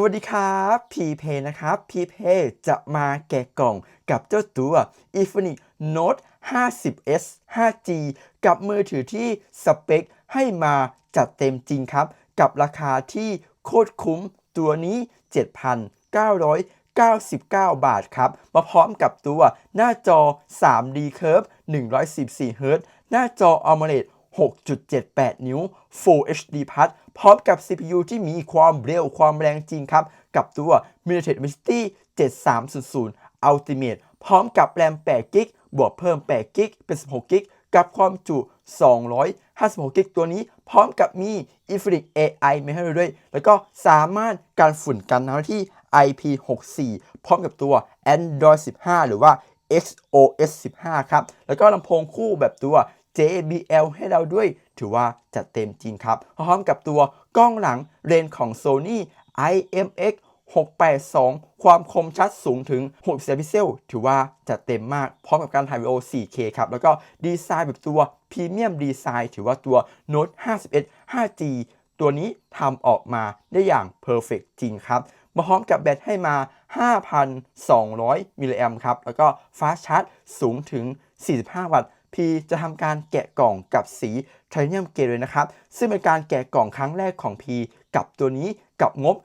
วัสดีครับพีเพนะครับพีเพจะมาแกะกล่องกับเจ้าตัว i n f i n i x Note 50s 5G กับมือถือที่สเปคให้มาจัดเต็มจริงครับ กับราคาที่โคตรคุ้มตัวนี้ 7,999 บาทครับ มาพร้อมกับตัวหน้าจอ 3D Curve 114 Hz หน้าจอ AMOLED 6.78 นิ้ว Full HD Plus พร้อมกับ CPU ที่มีความเร็วความแรงจริงครับ กับตัว MediaTek Dimensity 7300 Ultimate พร้อมกับแรม8 g b บวกเพิ่ม8 g b เป็น 16 g b กับความจุ 256 g b ตัวนี้ พร้อมกับมี Infinix AI มาให้เราด้วย แล้วก็สามารถการฝุ่นกันน้ำที่ IP64 พร้อมกับตัว Android 15 หรือว่า XOS 15 ครับ แล้วก็ลำโพงคู่แบบตัว JBL ให้เราด้วย ถือว่าจัดเต็มจริงครับ พร้อมกับตัวกล้องหลังเลนของ Sony IMX 682 ความคมชัดสูงถึง60พิกเซล ถือว่าจัดเต็มมาก พร้อมกับการถ่ายวิดีโอ 4K ครับ แล้วก็ดีไซน์แบบตัวพรีเมียมดีไซน์ ถือว่าตัว Note 51 5G ตัวนี้ทำออกมาได้อย่างเพอร์เฟกจริงครับ มาพร้อมกับแบตให้มา 5,200 มิลลิแอมครับ แล้วก็ฟ้าชาร์จสูงถึง 45 วัตต์ พีจะทำการแกะกล่องกับสีไทเทเนียมเกรดเลยนะครับ ซึ่งเป็นการแกะกล่องครั้งแรกของพีกับตัวนี้กับงบ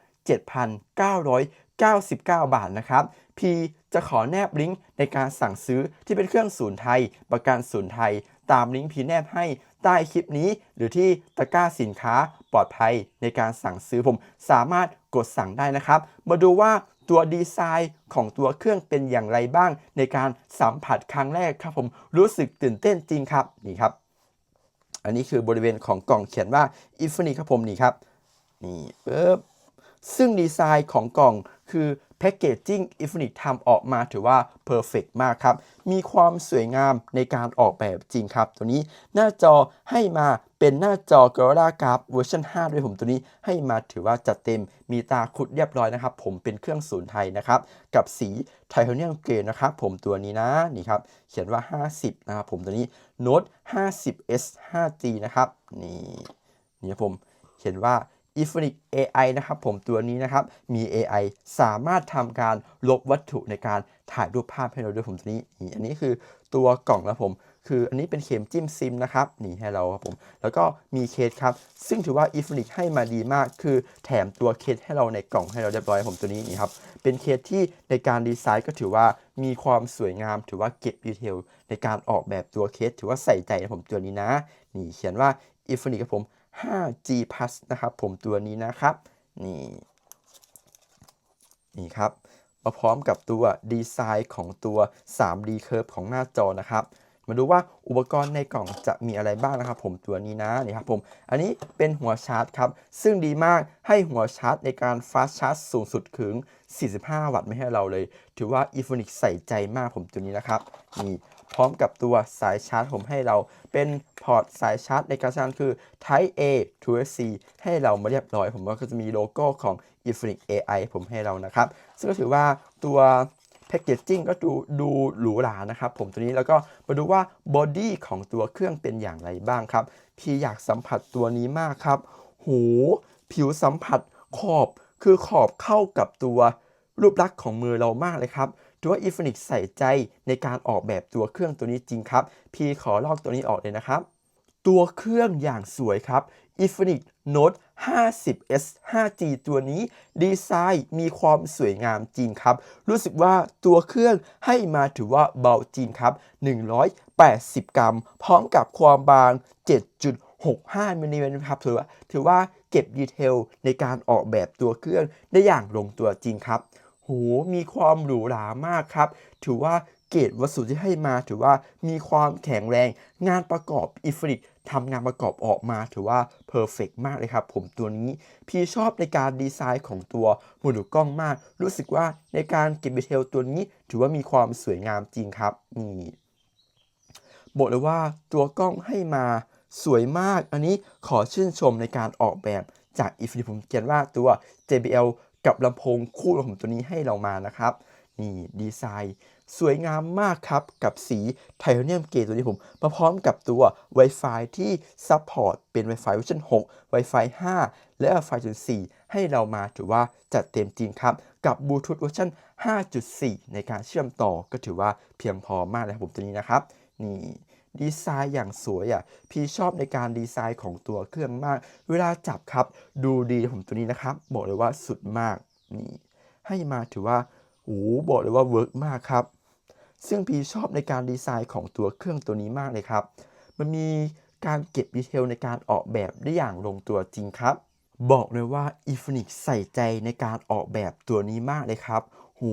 7,999 บาทนะครับพีจะขอแนบลิงก์ในการสั่งซื้อที่เป็นเครื่องศูนย์ไทย ประกันศูนย์ไทย ตามลิงก์พีแนบให้ใต้คลิปนี้หรือที่ตะกร้าสินค้าปลอดภัยในการสั่งซื้อผมสามารถกดสั่งได้นะครับ มาดูว่า ตัวดีไซน์ของตัวเครื่องเป็นอย่างไรบ้าง ในการสัมผัสครั้งแรกครับผมรู้สึกตื่นเต้นจริงครับนี่ครับ อันนี้คือบริเวณของกล่องเขียนว่าอีฟนี่ครับผมนี่ครับนี่ปึ๊บซึ่งดีไซน์ของกล่องคือ แพ c เกจจิ้ง Infinix ทำออกมาถือว่าเพอร์เฟกมากครับ มีความสวยงามในการออกแบบจริงครับ ตัวนี้หน้าจอให้มาเป็นหน้าจอ Gorilla Glass เวอร์ชัน5 ด้วยผมตัวนี้ให้มาถือว่าจัดเต็มมีตาคุดเรียบร้อยนะครับ ผมเป็นเครื่องศูนย์ไทยนะครับ กับสีไทเทเนียมเกรดนะครับ ผมตัวนี้นะนี่ครับ เขียนว่า 50 นะครับ ผมตัวนี้ Note 50s 5G นะครับ นี่นี่ครับผมเขียนว่า Infinix AI นะครับผมตัวนี้นะครับมี AI สามารถทำการลบวัตถุในการถ่ายรูปภาพให้เราด้วยผมตัวนี้นี่อันนี้คือตัวกล่องนะผม คืออันนี้เป็นเข็มจิ้มซิมนะครับนี่ให้เราครับผม แล้วก็มีเคสครับ ซึ่งถือว่า Infinix ให้มาดีมาก คือแถมตัวเคสให้เราในกล่องให้เราเรียบร้อยผมตัวนี้นี่ครับเป็นเคสที่ในการดีไซน์ก็ถือว่ามีความสวยงาม ถือว่าเก็บดีเทลในการออกแบบตัวเคสถือว่าใส่ใจนะผมตัวนี้นะนี่เขียนว่า Infinix ครับผม 5G Plus นะครับ ผมตัวนี้นะครับ นี่นี่ครับมาพร้อมกับตัวดีไซน์ของตัว 3D Curve ของหน้าจอนะครับ มาดูว่าอุปกรณ์ในกล่องจะมีอะไรบ้างนะครับผมตัวนี้นะนี่ครับผม อันนี้เป็นหัวชาร์จครับ ซึ่งดีมากให้หัวชาร์จในการฟาสชาร์จสูงสุดถึง 45 วัตต์ไม่ให้เราเลย ถือว่า i n f i n i x ใส่ใจมากผมตัวนี้นะครับ นี่ พร้อมกับตัวสายชาร์จผมให้เราเป็นพอร์ตสายชาร์จในการชาร์จคือ Type A to C ให้เรามาเรียบร้อย ผมว่าก็จะมีโลโก้ของ Infinix AI ผมให้เรานะครับ ซึ่งก็ถือว่าตัวแพ c เกจจิ้งก็ดูดูหรูหรานะครับผมตัวนี้แล้วก็มาดูว่าบอดี้ของตัวเครื่องเป็นอย่างไรบ้างครับ พี่อยากสัมผัสตัวนี้มากครับโหผิวสัมผัสขอบคือขอบเข้ากับตัวรูปลักษณ์ของมือเรามากเลยครับ ถือว่า Infinix ใส่ใจในการออกแบบตัวเครื่องตัวนี้จริงครับ พี่ขอลอกตัวนี้ออกเลยนะครับ ตัวเครื่องอย่างสวยครับ Infinix Note 50s 5G ตัวนี้ดีไซน์มีความสวยงามจริงครับ รู้สึกว่าตัวเครื่องให้มาถือว่าเบาจริงครับ 180 กรัม พร้อมกับความบาง 7.65 มิลลิเมตรครับถือว่าถือว่าเก็บดีเทลในการออกแบบตัวเครื่องได้อย่างลงตัวจริงครับ โหมีความหรูหรามากครับ ถือว่าเกรดวัสดุที่ให้มาถือว่ามีความแข็งแรงงานประกอบอิฟริกทำงานประกอบออกมาถือว่าเพอร์เฟกมากเลยครับผมตัวนี้ พี่ชอบในการดีไซน์ของตัวโมดูลกล้องมาก รู้สึกว่าในการเก็บดีเทลตัวนี้ ถือว่ามีความสวยงามจริงครับนี่บอกเลยว่าตัวกล้องให้มาสวยมาก อันนี้ขอชื่นชมในการออกแบบจากอิฟริผมเขียนว่าตัว JBL กับลำโพงคู่ของตัวนี้ให้เรามานะครับ นี่ดีไซน์ สวยงามมากครับ กับสีไทเทเนียมเกรดตัวนี้ผม มาพร้อมกับตัว Wi-Fi ที่ซัพพอร์ตเป็น Wi-Fi เวอร์ชัน6 Wi-Fi 5 และ Wi-Fi 4 ให้เรามาถือว่าจัดเต็มจริงครับ กับบลูทูธเวอร์ชัน5.4 ในการเชื่อมต่อก็ถือว่าเพียงพอมากเลยครับผมตัวนี้นะครับ นี่ ดีไซน์อย่างสวยอะพี่ชอบในการดีไซน์ของตัวเครื่องมาก เวลาจับครับ ดูดีผมตัวนี้นะครับ บอกเลยว่าสุดมากนี่ให้มาถือว่าโอ้โหบอกเลยว่าเวิร์กมากครับ ซึ่งพี่ชอบในการดีไซน์ของตัวเครื่องตัวนี้มากเลยครับ มันมีการเก็บดีเทลในการออกแบบได้อย่างลงตัวจริงครับ บอกเลยว่า i n f i n i x ใส่ใจในการออกแบบตัวนี้มากเลยครับ โห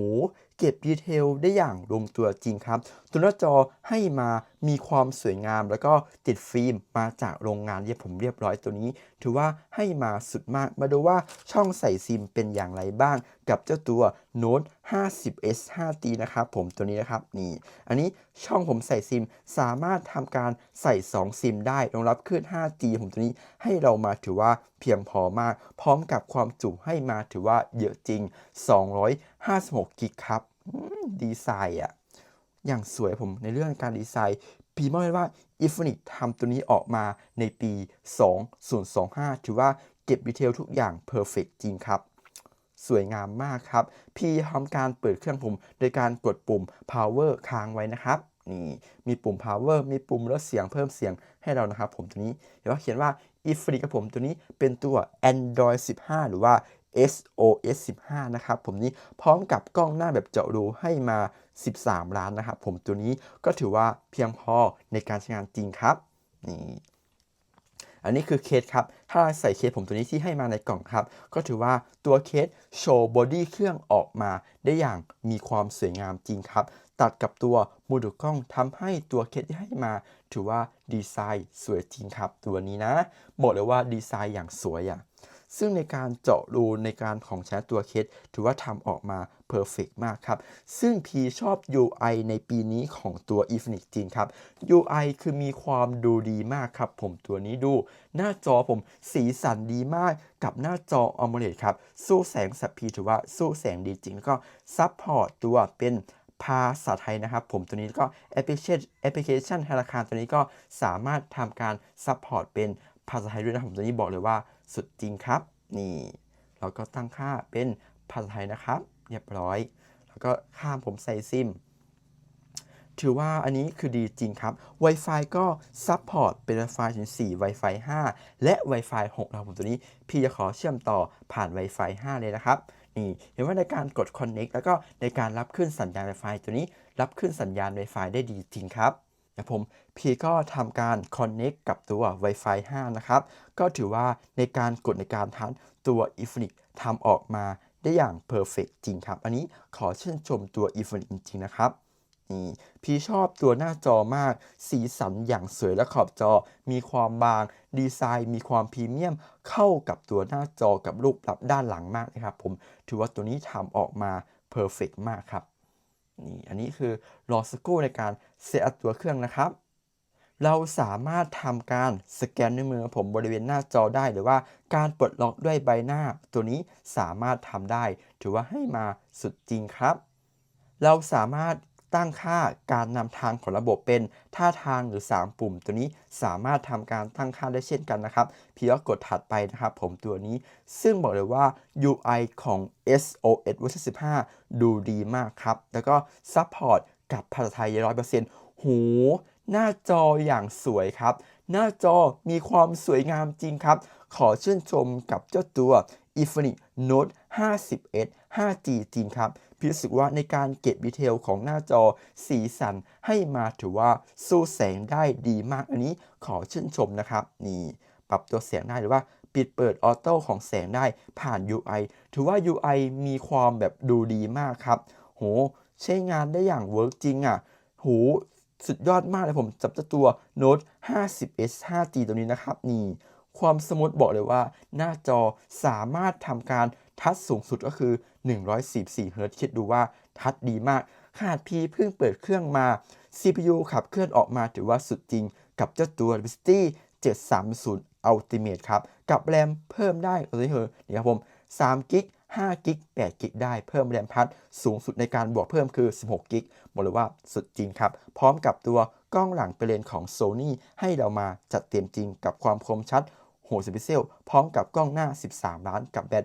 เก็บดีเทลได้อย่างลงตัวจริงครับ ตัวหน้าจอให้มา มีความสวยงาม แล้วก็ติดฟิล์มมาจากโรงงานเรียบผมเรียบร้อยตัวนี้ ถือว่าให้มาสุดมากมาดูว่าช่องใส่ซิมเป็นอย่างไรบ้าง กับเจ้าตัว Note 50s 5G นะครับผมตัวนี้นะครับนี่ อันนี้ช่องผมใส่ซิมสามารถทำการใส่ 2 ซิมได้รองรับคลื่น 5G ผมตัวนี้ให้เรามาถือว่าเพียงพอมาก พร้อมกับความจุให้มาถือว่าเยอะจริง 256กิกครับดีไซน์อะ อย่างสวยผมในเรื่องการดีไซน์พีมองเลว่า i n f i n i x ทำตัวนี้ออกมาในปี 2025 ถือว่าเก็บดีเทลทุกอย่างเพอร์เฟกจริงครับ สวยงามมากครับ พี่ทำการเปิดเครื่องผม โดยการกดปุ่ม power ค้างไว้นะครับนี่มีปุ่ม power มีปุ่มลดเสียงเพิ่มเสียงให้เรานะครับ ผมตัวนี้เดี๋ยวว่าเขียนว่า i f i n i x กับผมตัวนี้เป็นตัว Android 15 หรือว่า SOS 15 นะครับ ผมนี้พร้อมกับกล้องหน้าแบบเจาะรูให้มา 13 ล้านนะครับ ผมตัวนี้ก็ถือว่าเพียงพอในการใช้งานจริงครับ นี่อันนี้คือเคสครับ ถ้าใส่เคสผมตัวนี้ที่ให้มาในกล่องครับ ก็ถือว่าตัวเคสโชว์บอดี้เครื่องออกมาได้อย่างมีความสวยงามจริงครับ ตัดกับตัวโมดูกล้องทำให้ตัวเคสที่ให้มา ถือว่าดีไซน์สวยจริงครับ ตัวนี้นะ บอกเลยว่าดีไซน์อย่างสวยอะ ซึ่งในการเจาะรูในการของใช้ตัวเคสถือว่าทำออกมาเพอร์เฟกมากครับ ซึ่งพีชอบ UI ในปีนี้ของตัว i n f i n i x จริงครับ UI คือมีความดูดีมากครับ ผมตัวนี้ดู หน้าจอผมสีสันดีมากกับหน้าจอ AMOLED ครับ สู้แสงสับพีถือว่าสู้แสงดีจริง แล้วก็ซัพพอร์ตตัวเป็นภาษาไทยนะครับ ผมตัวนี้ก็แอปพลิเคชันแอปพลิเคชันธนาคารตัวนี้ก็สามารถทำการซัพพอร์ตเป็นภาษาไทยด้วยนะผมตัวนี้บอกเลยว่า สุดจริงครับ นี่ เราก็ตั้งค่าเป็นภาษาไทยนะครับ เรียบร้อย แล้วก็ข้ามผมใส่ซิม ถือว่าอันนี้คือดีจริงครับ Wi-Fi ก็ซัพพอร์ตเป็น Wi-Fi ถึง4 Wi-Fi 5 และ Wi-Fi 6นะครับผมตัวนี้พี่จะขอเชื่อมต่อผ่าน Wi-Fi 5 เลยนะครับนี่เห็นว่าในการกด Connect แล้วก็ในการรับขึ้นสัญญาณ Wi-Fi ตัวนี้รับขึ้นสัญญาณ Wi-Fi ได้ดีจริงครับ เดี๋ยวผมพีก็ทำการ Connect กับตัว Wi-Fi 5 นะครับ ก็ถือว่าในการกดในการทันตัว i n f i n i x ทำออกมาได้อย่างเพอร์เฟกจริงครับ อันนี้ขอชื่นชมตัว i n f i n i x จริง ๆ นะครับนี่พี่ชอบตัวหน้าจอมาก สีสันอย่างสวยและขอบจอ มีความบาง ดีไซน์ มีความพรีเมียม เข้ากับตัวหน้าจอกับรูปลับด้านหลังมากนะครับผม ถือว่าตัวนี้ทำออกมาเพอร์เฟกมากครับ นี่อันนี้คือรอสักครู่ในการเซตตัวเครื่องนะครับ เราสามารถทำการสแกนนิ้วมือผมบริเวณหน้าจอได้หรือว่าการปลดล็อกด้วยใบหน้า ตัวนี้สามารถทำได้ ถือว่าให้มาสุดจริงครับ เราสามารถ ตั้งค่าการนำทางของระบบเป็นท่าทางหรือ 3 ปุ่ม ตัวนี้สามารถทำการตั้งค่าได้เช่นกันนะครับ เพียงกดถัดไปนะครับ ผมตัวนี้ ซึ่งบอกเลยว่า UI ของ SOS เวอร์ชัน15 ดูดีมากครับ แล้วก็ซัพพอร์ตกับภาษาไทย100%หูหน้าจออย่างสวยครับ หน้าจอมีความสวยงามจริงครับ ขอชื่นชมกับเจ้าตัว i n f i n i x Note 50s 5G จริงครับ พี่รู้สึกว่าในการเก็บดีเทลของหน้าจอสีสันให้มาถือว่าสู้แสงได้ดีมากอันนี้ขอชื่นชมนะครับนี่ปรับตัวแสงได้หรือว่าปิดเปิดออโต้ของแสงได้ผ่าน UI ถือว่า UI มีความแบบดูดีมากครับ โห ใช้งานได้อย่างเวิร์กจริงอะ โห สุดยอดมากเลยผมจับจตัว Note 50s 5G ตัวนี้นะครับ นี่ ความสมูทบอกเลยว่า หน้าจอสามารถทำการทัชสูงสุดก็คือ 144เฮิร์ตซ์คิดดูว่าทัชดีมากขนาดพีเพิ่งเปิดเครื่องมา CPU ขับเคลื่อนออกมาถือว่าสุดจริงกับเจ้าตัว v i s t y 730 Ultimate ครับ กับแรมเพิ่มได้ตัวนี้คือนี่ครับผม3กิก5กิก8กิกได้เพิ่มแรมพัดสูงสุดในการบวกเพิ่มคือ 16กิกบอกเลยว่าสุดจริงครับ พร้อมกับตัวกล้องหลังเป็นเลนของ Sony ให้เรามาจัดเต็มจริงกับความคมชัด60พิกเซลพร้อมกับกล้องหน้า 13 ล้านกับแบต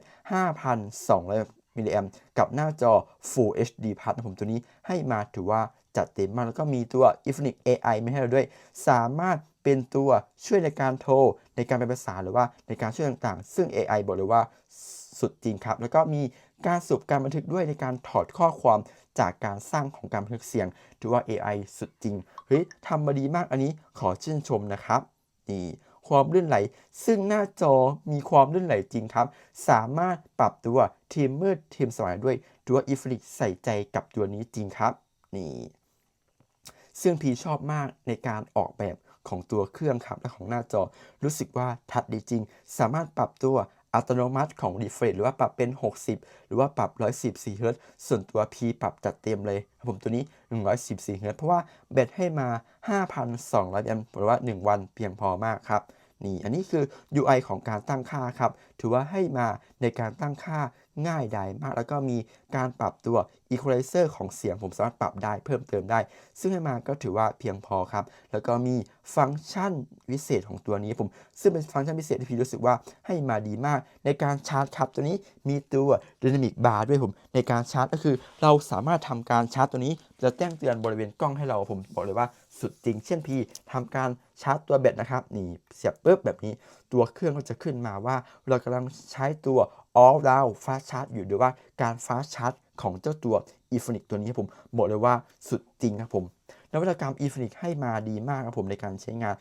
5,200 มิลลิแอมกับหน้าจอ Full HD Plus นะผมตัวนี้ให้มาถือว่าจัดเต็มมาก แล้วก็มีตัว Infinix AI มาให้เราด้วย สามารถเป็นตัวช่วยในการโทร ในการแปลภาษาหรือว่าในการช่วยต่างๆ ซึ่ง AI บอกเลยว่าสุดจริงครับ แล้วก็มีการสูบการบันทึกด้วยในการถอดข้อความจากการสร้างของการบันทึกเสียง ถือว่า AI สุดจริง เฮ้ยทำมาดีมากอันนี้ขอชื่นชมนะครับ นี่ ความลื่นไหล ซึ่งหน้าจอมีความลื่นไหลจริงครับ สามารถปรับตัวทีมมืดทีมสว่างด้วยตัวอีฟลิกใส่ใจกับตัวนี้จริงครับ นี่ซึ่งพีชอบมากในการออกแบบของตัวเครื่องครับและของหน้าจอ รู้สึกว่าทัดดีจริง สามารถปรับตัวอัตโนมัติของ refresh หรือว่าปรับเป็น 60 หรือว่าปรับ 114เฮิรตซ์ส่วนตัว P ปรับจัดเต็มเลยครับผมตัวนี้ 114เฮิรตซ์เพราะว่าแบตให้มา 5,200แอมป์หรือว่า 1 วันเพียงพอมากครับ นี่อันนี้คือ UI ของการตั้งค่าครับ ถือว่าให้มาในการตั้งค่า ง่ายดายมาก แล้วก็มีการปรับตัว Equalizer ของเสียงผมสามารถปรับได้เพิ่มเติมได้ ซึ่งให้มาก็ถือว่าเพียงพอครับ แล้วก็มีฟังก์ชันวิเศษของตัวนี้ผม ซึ่งเป็นฟังก์ชันพิเศษที่พี่รู้สึกว่าให้มาดีมาก ในการชาร์จครับ ตัวนี้มีตัว Dynamic Bar ด้วยผม ในการชาร์จก็คือ เราสามารถทำการชาร์จตัวนี้ จะแจ้งเตือนบริเวณกล้องให้เราผมบอกเลยว่าสุดจริง เช่นพี่ทำการชาร์จตัวแบตนะครับนี่เสียบปุ๊บแบบนี้ ตัวเครื่องก็จะขึ้นมาว่า เรากำลังใช้ตัว all round fast charge อยู่หรือว่าการ fast charge ของเจ้าตัว e f o n i c ตัวนี้ครับผมบอกเลยว่าสุดจริงครับผมนวัตกรรม e f o n i c ให้มาดีมากครับผมในการใช้งาน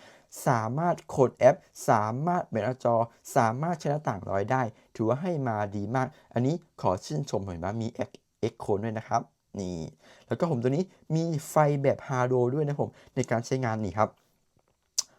สามารถโคดแอป สามารถเปลี่ยนหน้าจอ สามารถใช้หน้าต่างร้อยได้ ถือว่าให้มาดีมาก อันนี้ขอชื่นชมเห็นไหมมี X Code ด้วยนะครับนี่แล้วก็ผมตัวนี้มีไฟแบบฮาร์โดด้วยนะผมในการใช้งานนี่ครับ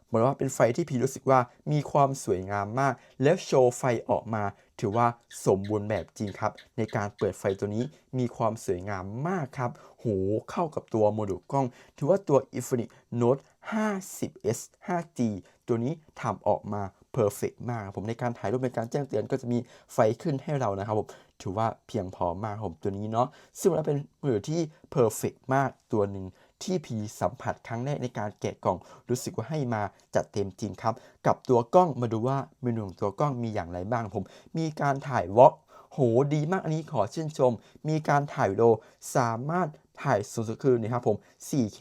บอกเลยว่าเป็นไฟที่พีรู้สึกว่ามีความสวยงามมาก แล้วโชว์ไฟออกมา ถือว่าสมบูรณ์แบบจริงครับ ในการเปิดไฟตัวนี้มีความสวยงามมากครับโหเข้ากับตัวโมดูลกล้อง ถือว่าตัว Infinix Note 50s 5G ตัวนี้ทำออกมาเพอร์เฟกมากผมในการถ่ายรูปในการแจ้งเตือนก็จะมีไฟขึ้นให้เรานะครับผมถือว่าเพียงพอมากผมตัวนี้เนาะซึ่งมันเป็นมือถือที่เพอร์เฟกมากตัวหนึ่ง ที่พีสัมผัสครั้งแรกในการแกะกล่อง รู้สึกว่าให้มาจัดเต็มจริงครับ กับตัวกล้องมาดูว่าเมนูของตัวกล้องมีอย่างไรบ้างผม มีการถ่ายวอล์กโหดีมากอันนี้ขอชื่นชม มีการถ่ายวิดีโอสามารถถ่ายสูงสุดคือนี่ครับผม 4K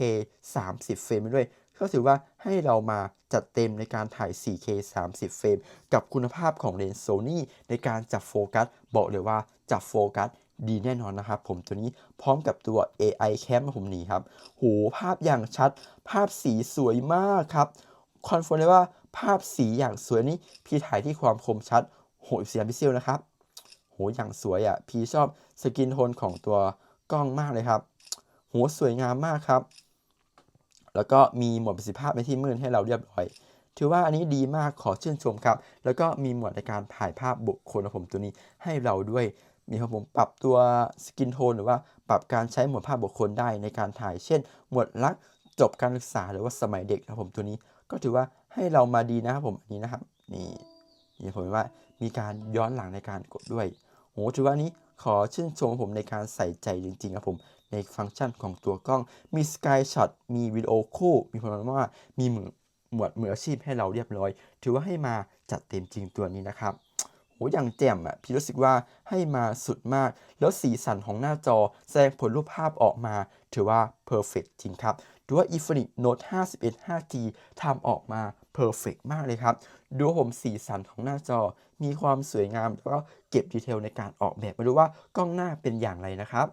30 เฟรมไปด้วย ก็ถือว่าให้เรามาจัดเต็มในการถ่าย 4K 30 เฟรม กับคุณภาพของเลนส์ Sony ในการจับโฟกัส บอกเลยว่าจับโฟกัส ดีแน่นอนนะครับผมตัวนี้พร้อมกับตัว AI Cam ผมนี่ครับโหภาพอย่างชัด ภาพสีสวยมากครับคอนเฟิร์มเลยว่าภาพสีอย่างสวยนี้พี่ถ่ายที่ความคมชัด64พิเซลนะครับโหอย่างสวยอะ่ะพี่ชอบสกินโทนของตัวกล้องมากเลยครับโหสวยงามมากครับ แล้วก็มีหมดประสิทธิภาพในที่มืดให้เราเรียบร้อย ถือว่าอันนี้ดีมากขอชื่นชมครับ แล้วก็มีหมวดในการถ่ายภาพบุคคลของผมตัวนี้ให้เราด้วย มีครับผมปรับตัวสกินโทนหรือว่าปรับการใช้หมวดภาพบุคคลได้ในการถ่าย เช่น หมวดรักจบการศึกษาหรือว่าสมัยเด็กครับผมตัวนี้ก็ถือว่าให้เรามาดีนะครับผมอันนี้นะครับนี่นี่ผมว่ามีการย้อนหลังในการกดด้วยโหถือว่านี้ขอชื่นชมผมในการใส่ใจจริงๆครับผมในฟังก์ชันของตัวกล้องมีสกายช็อตมีวิดีโอคู่ มีความว่ามีหมวดหมวดมืออาชีพให้เราเรียบร้อย ถือว่าให้มาจัดเต็มจริงตัวนี้นะครับ โหอย่างแจ่มอะพี่รู้สึกว่าให้มาสุดมาก แล้วสีสันของหน้าจอแสดงผลรูปภาพออกมา ถือว่าเพอร์เฟกจริงครับดูว่า Infinix Note 51 5G ทำออกมาเพอร์เฟกมากเลยครับ ดูผมสีสันของหน้าจอ มีความสวยงามแล้วก็เก็บดีเทลในการออกแบบมาดูว่ากล้องหน้าเป็นอย่างไรนะครับ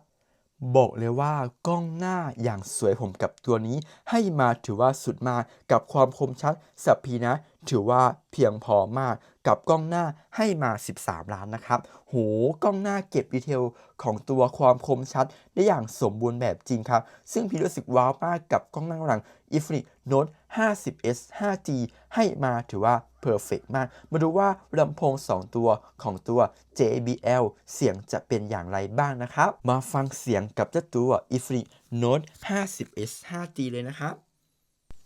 บอกเลยว่ากล้องหน้าอย่างสวยผมกับตัวนี้ ให้มาถือว่าสุดมากกับความคมชัดสับพีนะ ถือว่าเพียงพอมากกับกล้องหน้าให้มา 13 ล้านนะครับ โห กล้องหน้าเก็บดีเทลของตัวความคมชัดได้อย่างสมบูรณ์แบบจริงครับ ซึ่งพี่รู้สึกว้าวมากกับกล้องหน้าหลัง Infinix Note 50s 5G ให้มาถือว่าเพอร์เฟกมาก มาดูว่าลำโพง 2 ตัวของตัว JBL เสียงจะเป็นอย่างไรบ้างนะครับ มาฟังเสียงกับเจ้าตัว Infinix Note 50s 5G เลยนะครับ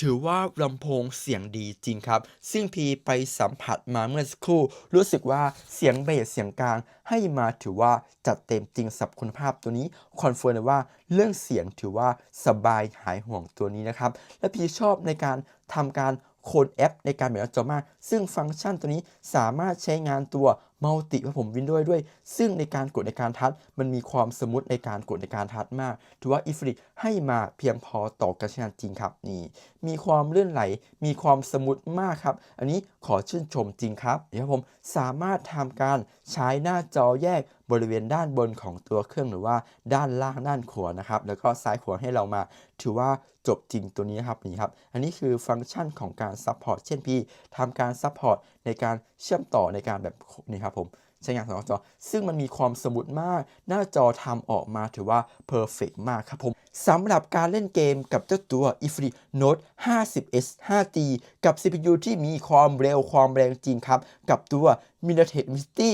ถือว่าลำโพงเสียงดีจริงครับ ซึ่งพีไปสัมผัสมาเมื่อสักครู่ รู้สึกว่าเสียงเบสเสียงกลาง ให้มาถือว่าจัดเต็มจริงสับคุณภาพตัวนี้คอนเฟิร์มเลยว่าเรื่องเสียงถือว่าสบายหายห่วงตัวนี้นะครับ และพีชอบในการทำการโคนแอปในการเปลี่ยนจอมาก ซึ่งฟังก์ชันตัวนี้สามารถใช้งานตัวมัลติครับผมวินด้วยด้วย ซึ่งในการกดในการทัชมันมีความสมูทในการกดในการทัชมาก ถือว่าอีฟริกให้มาเพียงพอต่อการใช้งานจริงครับนี่มีความลื่นไหล มีความสมูทมากครับ อันนี้ขอชื่นชมจริงครับเดี๋ยวผมสามารถทำการใช้หน้าจอแยกบริเวณด้านบนของตัวเครื่องหรือว่าด้านล่างด้านขวานะครับ แล้วก็ซ้ายขวาให้เรามา ถือว่าจบจริงตัวนี้ครับนี่ครับ อันนี้คือฟังก์ชันของการซัพพอร์ตเช่นพี่ทำการซัพพอร์ตในการ เชื่อมต่อในการแบบนี่ครับผมใช้งานสองหน้าจอ ซึ่งมันมีความสมูทมาก หน้าจอทำออกมาถือว่าเพอร์เฟกมากครับผมสำหรับการเล่นเกมกับเจ้าตัว i f r i Note 50s 5G กับ CPU ที่มีความเร็วความแรงจริงครับ กับตัว MediaTek Dimensity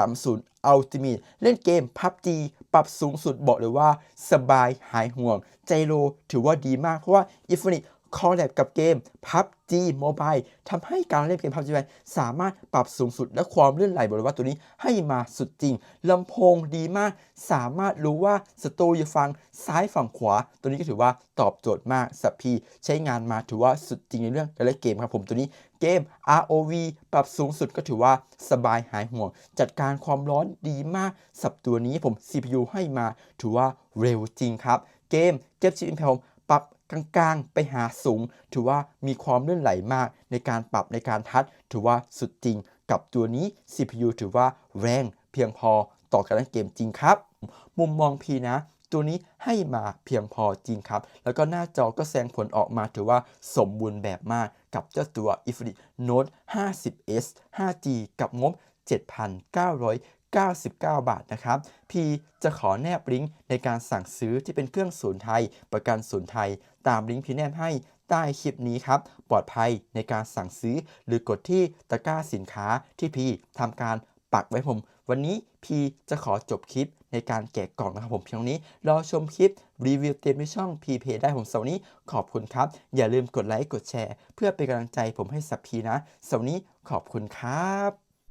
730 Ultimate เล่นเกม PUBG ปรับสูงสุดบอกเลยว่า สบายหายห่วง ใจโลถือว่าดีมากเพราะว่า i f r i คอลแลบกับเกม PUBG Mobile ทำให้การเล่นเกม PUBG Mobile สามารถปรับสูงสุดและความลื่นไหลบอกเลยว่าตัวนี้ให้มาสุดจริงลำโพงดีมาก สามารถรู้ว่าสตูอยู่ฝั่งซ้ายฝั่งขวา ตัวนี้ก็ถือว่าตอบโจทย์มากสับพีใช้งานมาถือว่าสุดจริงในเรื่องการเล่นเกมครับผมตัวนี้เกม ROV ปรับสูงสุดก็ถือว่าสบายหายห่วง จัดการความร้อนดีมาก สับตัวนี้ผม CPU ให้มา ถือว่าเร็วจริงครับ เกมเก็บชิปอินเพลปรับ กลางๆ ไปหาสูง ถือว่ามีความลื่นไหลมากในการปรับในการทัด ถือว่าสุดจริงกับตัวนี้ CPU ถือว่าแรงเพียงพอต่อการเล่นเกมจริงครับ มุมมองพีนะ ตัวนี้ให้มาเพียงพอจริงครับ แล้วก็หน้าจอก็แสดงผลออกมาถือว่าสมบูรณ์แบบมากกับเจ้าตัว i f r i Note 50s 5G กับงบ 7,999 99 บาทนะครับพีจะขอแนบลิงก์ในการสั่งซื้อที่เป็นเครื่องศูนย์ไทย ประกันศูนย์ไทย ตามลิงก์พีแนบให้ใต้คลิปนี้ครับ ปลอดภัยในการสั่งซื้อ หรือกดที่ตะกร้าสินค้าที่พีทำการปักไว้ผม วันนี้พีจะขอจบคลิปในการแกะกล่องนะครับผมเพียงนี้ รอชมคลิปรีวิวเต็มในช่อง p p ได้ผมเสาร์นี้ขอบคุณครับ อย่าลืมกดไลค์กดแชร์ เพื่อเป็นกำลังใจผมให้สับพีนะเสาร์นี้ขอบคุณครับ